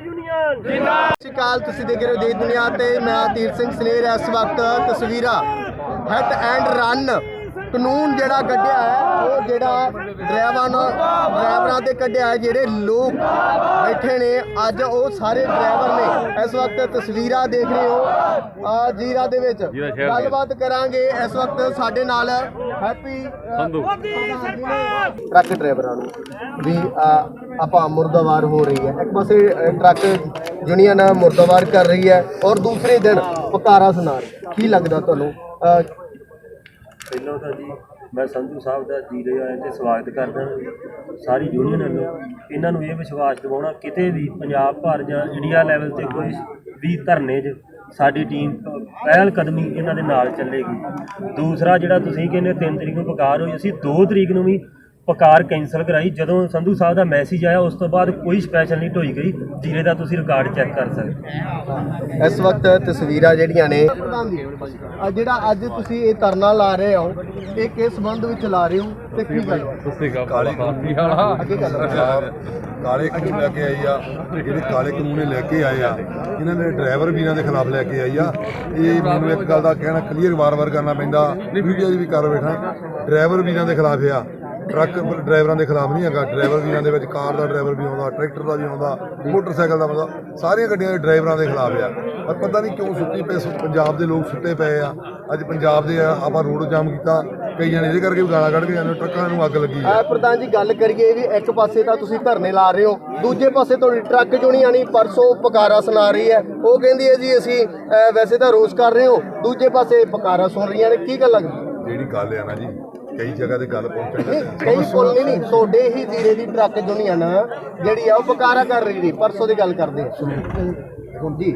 ਮਾਨ ਜਿੰਦਾਬਾਦ। ਸਤਿ ਸ਼੍ਰੀ ਅਕਾਲ, ਤੁਸੀਂ ਦੇਖ ਰਹੇ ਹੋ ਦੇਸ਼ ਦੁਨੀਆ ਤੇ ਮੈਂ ਤੀਰ ਸਿੰਘ ਸਨੇਰ, ਇਸ ਵਕਤ ਤਸਵੀਰਾਂ ਹਿੱਟ ਐਂਡ ਰਨ ਕਾਨੂੰਨ ਜਿਹੜਾ ਕੱਢਿਆ ਹੈ ਉਹ ਜਿਹੜਾ ਡਰਾਈਵਰਾਂ ਨੂੰ ਡਰਾਈਵਰਾਂ ਤੇ ਕੱਢਿਆ ਹੈ ਜਿਹੜੇ ਲੋਕ ਬੈਠੇ ਨੇ ਅੱਜ ਉਹ ਸਾਰੇ ਡਰਾਈਵਰ ਨੇ। ਇਸ ਵਕਤ ਤਸਵੀਰਾਂ ਦੇਖ ਰਹੇ ਹੋ ਆ ਜੀਰਾ ਦੇ ਵਿੱਚ। ਗੱਲਬਾਤ ਕਰਾਂਗੇ ਇਸ ਵਕਤ ਸਾਡੇ ਨਾਲ ਹੈਪੀ ਸੰਧੂ। ਟਰੱਕ ਡਰਾਈਵਰਾਂ ਨੂੰ ਵੀ ਆਪਾਂ ਮੁਰਦਾਬਾਰ ਹੋ ਰਹੀ ਹੈ। ਇੱਕ ਪਾਸੇ ਟਰੱਕ ਯੂਨੀਅਨ ਮੁਰਦਾਬਾਰ ਕਰ ਰਹੀ ਹੈ ਔਰ ਦੂਸਰੇ ਦਿਨ ਪਕਾਰਾ ਸੁਣਾ। ਕੀ ਲੱਗਦਾ ਤੁਹਾਨੂੰ? ਪਹਿਲਾਂ ਤਾਂ ਜੀ ਮੈਂ ਸੰਧੂ ਸਾਹਿਬ ਦਾ ਜੀਰੇ ਆਏ ਤੇ ਸਵਾਗਤ ਕਰਦਾ ਸਾਰੀ ਯੂਨੀਅਨ ਵੱਲੋਂ। ਇਹਨਾਂ ਨੂੰ ਇਹ ਵਿਸ਼ਵਾਸ ਦਿਵਾਉਣਾ ਕਿਤੇ ਵੀ ਪੰਜਾਬ ਭਰ ਜਾਂ ਇੰਡੀਆ ਲੈਵਲ ਤੇ ਕੋਈ ਵੀ ਧਰਨੇ 'ਚ ਸਾਡੀ ਟੀਮ ਪਹਿਲ ਕਦਮੀ ਇਹਨਾਂ ਦੇ ਨਾਲ ਚੱਲੇਗੀ। ਦੂਸਰਾ ਜਿਹੜਾ ਤੁਸੀਂ ਕਹਿੰਦੇ 3 ਤਰੀਕ ਨੂੰ ਪਕਾਰ ਹੋਈ, ਅਸੀਂ 2 ਤਰੀਕ ਨੂੰ ਵੀ ਪਕਾਰ ਕੈਂਸਲ ਕਰਾਈ। ਜਦੋਂ ਸੰਧੂ ਸਾਹਿਬ ਦਾ ਮੈਸੇਜ ਆਇਆ ਉਸ ਤੋਂ ਬਾਅਦ ਕੋਈ ਸਪੈਸ਼ਲ ਨਹੀਂ ਢੋਈ ਗਈ। ਜੀਰੇ ਦਾ ਤੁਸੀਂ ਰਿਕਾਰਡ ਚੈੱਕ ਕਰ ਸਕਦੇ ਇਸ ਵਕਤ ਤਸਵੀਰਾਂ ਜਿਹੜੀਆਂ ਨੇ ਆ ਜਿਹੜਾ ਅੱਜ ਤੁਸੀਂ ਇਹ ਧਰਨਾ ਲਾ ਰਹੇ ਹੋ ਇਹ ਕਿਸ ਸੰਬੰਧ ਵਿੱਚ ਲਾ ਰਹੇ ਹੋ ਤੇ ਕੀ ਗੱਲ ਕਾਲੇ ਕਾਨੂੰਨੀ ਵਾਲਾ। ਅੱਗੇ ਗੱਲ ਕਾਲੇ ਕਾਨੂੰਨ ਲੈ ਕੇ ਆਈ ਆ ਜਿਹੜੇ ਕਾਲੇ ਕਾਨੂੰਨ ਲੈ ਕੇ ਆਏ ਆ ਇਹਨਾਂ ਨੇ ਡਰਾਈਵਰ ਵੀਰਾਂ ਦੇ ਖਿਲਾਫ ਲੈ ਕੇ ਆਈ ਆ। ਇਹ ਮੈਨੂੰ ਇੱਕ ਗੱਲ ਦਾ ਕਹਿਣਾ ਕਲੀਅਰ ਵਾਰ-ਵਾਰ ਕਰਨਾ ਪੈਂਦਾ। ਵੀਡੀਓ ਵੀ ਕਰ ਬੈਠਾ ਡਰਾਈਵਰ ਵੀਰਾਂ ਦੇ ਖਿਲਾਫ ਆ। ਟਰੱਕ ਡਰਾਈਵਰਾਂ ਦੇ ਖਿਲਾਫ ਨਹੀਂ ਹੈਗਾ। ਡਰਾਈਵਰ ਵੀਰਾਂ ਦੇ ਵਿੱਚ ਕਾਰ ਦਾ ਡਰਾਈਵਰ ਵੀ ਆਉਂਦਾ ਟਰੈਕਟਰ ਦਾ ਵੀ ਆਉਂਦਾ ਮੋਟਰਸਾਈਕਲ ਦਾ ਆਉਂਦਾ ਸਾਰੀਆਂ ਗੱਡੀਆਂ ਦੇ ਡਰਾਈਵਰਾਂ ਦੇ ਖਿਲਾਫ ਆ। ਪਰ ਪਤਾ ਨਹੀਂ ਕਿਉਂ ਸੁੱਤੀ ਪਏ ਪੰਜਾਬ ਦੇ ਲੋਕ ਸੁੱਤੇ ਪਏ ਆ। ਅੱਜ ਪੰਜਾਬ ਦੇ ਆ ਆਪਾਂ ਰੋਡ ਜਾਮ ਕੀਤਾ ਕਈ ਜਣੇ ਇਹਦੇ ਕਰਕੇ ਵੀ ਗਾਲਾਂ ਕੱਢ ਕੇ ਜਾਂਦੇ ਟਰੱਕਾਂ ਨੂੰ ਅੱਗ ਲੱਗੀ ਆ। ਪ੍ਰਧਾਨ ਜੀ ਗੱਲ ਕਰੀਏ ਵੀ ਇੱਕ ਪਾਸੇ ਤਾਂ ਤੁਸੀਂ ਧਰਨੇ ਲਾ ਰਹੇ ਹੋ ਦੂਜੇ ਪਾਸੇ ਤੁਹਾਡੀ ਟਰੱਕ ਯੂਨੀਅਨ ਹੀ ਪਰਸੋਂ ਪਕਾਰਾ ਸੁਣਾ ਰਹੀ ਹੈ। ਉਹ ਕਹਿੰਦੀ ਹੈ ਜੀ ਅਸੀਂ ਵੈਸੇ ਤਾਂ ਰੋਸ ਕਰ ਰਹੇ ਹੋ ਦੂਜੇ ਪਾਸੇ ਪਕਾਰਾ ਸੁਣ ਰਹੀਆਂ ਨੇ ਕੀ ਗੱਲ ਲੱਗਦੀ ਜਿਹੜੀ ਗੱਲ ਆ ਨਾ ਜੀ ਕਈ ਜਗ੍ਹਾ ਤੇ ਗੱਲ ਪਹੁੰਚਣ ਕਈ ਪੁੱਲ ਨਹੀਂ ਨਹੀਂ ਤੁਹਾਡੇ ਹੀ ਜ਼ੀਰੇ ਦੀ ਟਰੱਕ ਯੂਨੀਅਨ ਜਿਹੜੀ ਆ ਉਹ ਪਕਾਰਾ ਕਰ ਰਹੀ ਜੀ ਪਰਸੋਂ ਦੀ ਗੱਲ ਕਰਦੇ ਹਾਂ ਹੁਣ ਜੀ।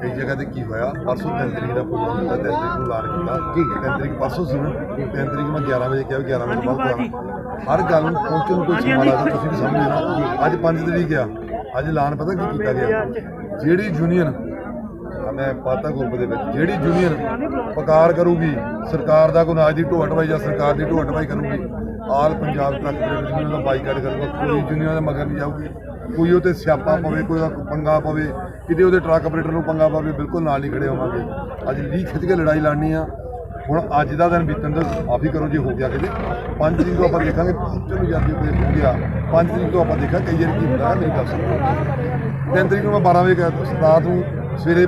ਕਈ ਜਗ੍ਹਾ ਤੇ ਕੀ ਹੋਇਆ ਪਰਸੋਂ ਤਿੰਨ ਤਰੀਕ ਦਾ ਪ੍ਰੋਗਰਾਮ ਕੀਤਾ ਤਿੰਨ ਤਰੀਕ ਨੂੰ ਐਲਾਨ ਕੀਤਾ ਜੀ। ਤਿੰਨ ਤਰੀਕ ਪਰਸੋਂ ਸੀ ਨਾ। ਤਿੰਨ ਤਰੀਕ ਮੈਂ 11 ਵਜੇ ਕਿਹਾ ਵੀ 11 ਵਜੇ ਬਾਅਦ ਕਰਾਂਗਾ ਹਰ ਗੱਲ ਨੂੰ ਪਹੁੰਚਣ ਨੂੰ ਕੋਈ ਸਮਾਂ ਲੱਗਦਾ ਤੁਸੀਂ ਵੀ ਸਮਝਦੇ ਨਾ ਅੱਜ 5 ਤਰੀਕ ਆ। ਅੱਜ ਐਲਾਨ ਪਤਾ ਕੀ ਕੀਤਾ ਗਿਆ? ਜਿਹੜੀ ਯੂਨੀਅਨ ਮੈਂ ਪਾਤਾ ਗਰੁੱਪ ਦੇ ਵਿੱਚ। ਜਿਹੜੀ ਯੂਨੀਅਨ ਪਕਾਰ ਕਰੂਗੀ, ਸਰਕਾਰ ਦਾ ਕੋਈ ਨਾਜ ਦੀ ਢੋਆ ਢਵਾਈ ਜਾਂ ਸਰਕਾਰ ਦੀ ਢੋਆ ਢਵਾਈ ਕਰੂਗੀ, all Punjab truck driver union ਦਾ ਬਾਈਕਾਟ ਕਰੂਗਾ। ਕੋਈ ਯੂਨੀਅਨ ਦੇ ਮਗਰ ਨਹੀਂ ਜਾਊਗੀ। ਕੋਈ ਉਹਤੇ ਸਿਆਪਾ ਪਵੇ, ਕੋਈ ਉਹਦਾ ਪੰਗਾ ਪਵੇ, ਕਿਤੇ ਉਹਦੇ ਟਰੱਕ ਆਪਰੇਟਰ ਨੂੰ ਪੰਗਾ ਪਵੇ, ਬਿਲਕੁਲ ਨਾਲ ਨਹੀਂ ਖੜੇ ਹੋਵਾਂਗੇ। ਅੱਜ ਲੀਹ ਖਿੱਚ ਕੇ ਲੜਾਈ ਲੜਨੀ ਆ। ਹੁਣ ਅੱਜ ਦਾ ਦਿਨ ਬੀਤਣ ਦਾ, ਮਾਫੀ ਕਰੋ ਜੇ, ਹੋ ਗਿਆ ਕਿਤੇ। 5 ਤਰੀਕ ਤੋਂ ਆਪਾਂ ਦੇਖਾਂਗੇ, ਚਲੋ ਜਾਂਦੀ ਕੋਈ ਹੋ ਗਿਆ। 5 ਤਰੀਕ ਤੋਂ ਆਪਾਂ ਦੇਖਾਂ ਕਈ ਵਾਰ ਕੀ ਹੁੰਦਾ ਹੈ ਮੇਰੀ ਗੱਲ ਸੁਣੋ 3 ਤਰੀਕ ਨੂੰ ਮੈਂ 12 ਵਜੇ ਗਿਆ ਰਾਤ ਨੂੰ ਸਵੇਰੇ